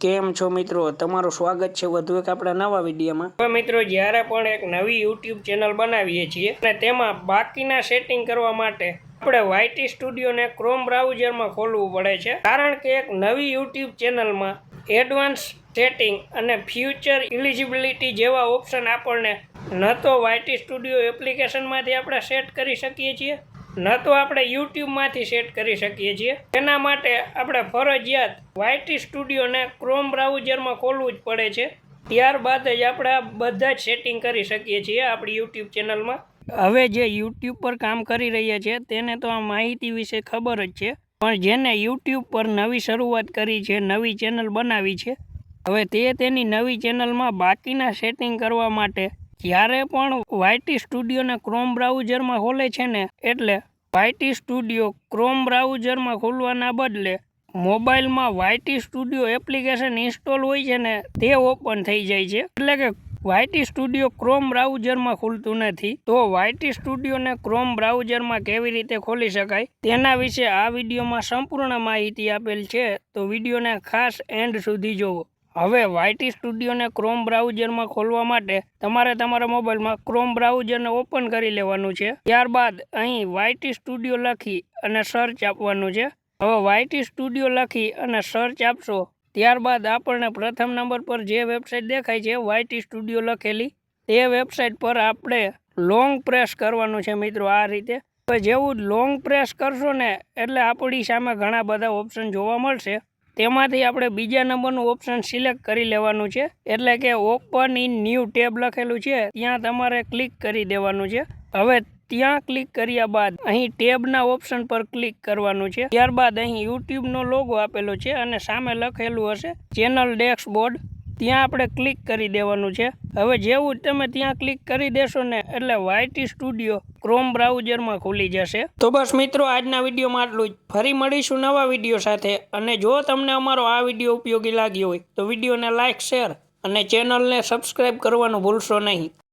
કેમ છો મિત્રો? તમારું સ્વાગત છે વધુ એક આપણા નવા વિડીયોમાં. હવે મિત્રો, જ્યારે પણ એક નવી યુટ્યુબ ચેનલ બનાવીએ છીએ, અને તેમાં બાકીના સેટિંગ કરવા માટે આપણે વાયટી સ્ટુડિયોને ક્રોમ બ્રાઉઝરમાં ખોલવું પડે છે. કારણ કે એક નવી યુટ્યુબ ચેનલમાં એડવાન્સ સેટિંગ અને ફ્યુચર ઇલિજિબિલિટી જેવા ઓપ્શન આપણને ન તો વાયટી સ્ટુડિયો એપ્લિકેશનમાંથી આપણે સેટ કરી શકીએ છીએ. ન તો આપણે યુટ્યુબમાંથી સેટ કરી શકીએ છીએ. તેના માટે આપણે ફરજિયાત વાયટી સ્ટુડિયોને ક્રોમ બ્રાઉઝરમાં ખોલવું જ પડે છે. ત્યારબાદ જ આપણે બધા જ સેટિંગ કરી શકીએ છીએ આપણી યુટ્યુબ ચેનલમાં. હવે જે યુટ્યુબ પર કામ કરી રહ્યા છે તેને તો આ માહિતી વિશે ખબર જ છે. પણ જેને યુટ્યુબ પર નવી શરૂઆત કરી છે, નવી ચેનલ બનાવી છે, હવે તે તેની નવી ચેનલમાં બાકીના સેટિંગ કરવા માટે જ્યારે પણ વાયટી સ્ટુડિયોને ક્રોમ બ્રાઉઝરમાં ખોલે છે ને, એટલે વાયટી સ્ટુડિયો ક્રોમ બ્રાઉઝરમાં ખોલવાના બદલે મોબાઈલમાં વાયટી સ્ટુડિયો એપ્લિકેશન ઇન્સ્ટોલ હોય છે ને તે ઓપન થઈ જાય છે. એટલે કે વાયટી સ્ટુડિયો ક્રોમ બ્રાઉઝરમાં ખુલતું નથી. તો વાયટી સ્ટુડિયોને ક્રોમ બ્રાઉઝરમાં કેવી રીતે ખોલી શકાય? તેના વિશે આ વિડીયોમાં સંપૂર્ણ માહિતી આપેલ છે. તો વિડીયોને ખાસ એન્ડ સુધી જોવો. હવે વાયટી સ્ટુડિયોને ક્રોમ બ્રાઉઝરમાં ખોલવા માટે તમારે તમારા મોબાઈલમાં ક્રોમ બ્રાઉઝરને ઓપન કરી લેવાનું છે. ત્યારબાદ અહીં વાયટી સ્ટુડિયો લખી અને સર્ચ આપવાનું છે. હવે વાયટી સ્ટુડિયો લખી અને સર્ચ આપશો. ત્યારબાદ આપણને પ્રથમ નંબર પર જે વેબસાઇટ દેખાય છે વાયટી સ્ટુડિયો લખેલી, તે વેબસાઇટ પર આપણે લોંગ પ્રેસ કરવાનું છે મિત્રો આ રીતે. જેવું લોંગ પ્રેસ કરશો ને, એટલે આપણી સામે ઘણા બધા ઓપ્શન જોવા મળશે. તેમાંથી આપણે બીજા નંબરનું ઓપ્શન સિલેક્ટ કરી લેવાનું છે. એટલે કે ઓપન ઇન ન્યૂ ટેબ લખેલું છે. ત્યાં તમારે ક્લિક કરી દેવાનું છે. હવે ત્યાં ક્લિક કર્યા બાદ અહીં ટેબના ઓપ્શન પર ક્લિક કરવાનું છે. ત્યારબાદ અહીં યુટ્યુબનો લોગો આપેલો છે અને સામે લખેલું હશે ચેનલ ડેસ્કબોર્ડ ત્યાં આપણે ક્લિક કરી દેવાનું છે. હવે જેવું તમે ત્યાં ક્લિક કરી દેશો ને, એટલે વાયટી સ્ટુડિયો ક્રોમ બ્રાઉઝરમાં ખુલી જશે. તો બસ મિત્રો, આજના વિડીયોમાં આટલું જ. ફરી મળીશું નવા વીડિયો સાથે. અને જો તમને અમારો આ વીડિયો ઉપયોગી લાગ્યો હોય, તો વિડીયોને લાઇક શેર અને ચેનલને સબસ્ક્રાઈબ કરવાનું ભૂલશો નહીં.